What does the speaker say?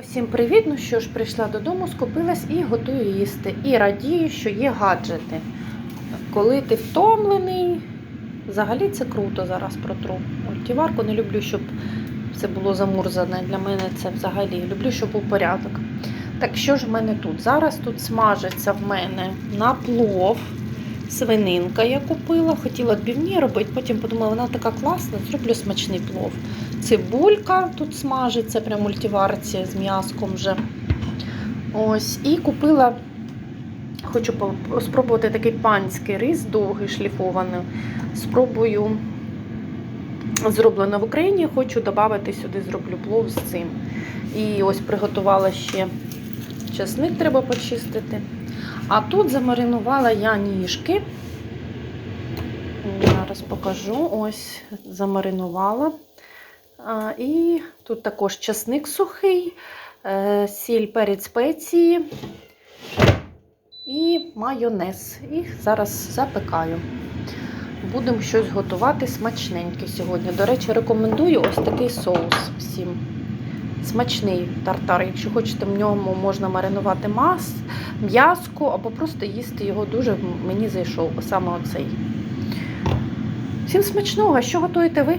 Усім привіт! Ну що ж, прийшла додому, скупилась і готую їсти. І радію, що є гаджети. Коли ти втомлений, взагалі це круто зараз протру. Мультиварку не люблю, щоб все було замурзане. Для мене це взагалі. Люблю, щоб був порядок. Так що ж в мене тут? Зараз тут смажиться в мене на плов. Свининка я купила, хотіла відбивні робити, потім подумала, вона така класна, зроблю смачний плов. Цибулька тут смажиться, прям мультиварці з м'яском вже. Ось. І купила, хочу спробувати такий панський рис, довгий шліфований. Спробую зроблено в Україні, хочу додати сюди, зроблю плов з цим. І ось приготувала ще часник, треба почистити. А тут замаринувала я ніжки. Зараз покажу. Ось замаринувала. А, і тут також часник сухий, е, сіль, перець, спеції і майонез. І зараз запекаю. Будемо щось готувати смачненьке сьогодні. До речі, рекомендую ось такий соус всім. Смачний тартар. Якщо хочете, в ньому можна маринувати мас, м'язку або просто їсти його дуже мені зайшов саме оцей. Всім смачного! Що готуєте ви?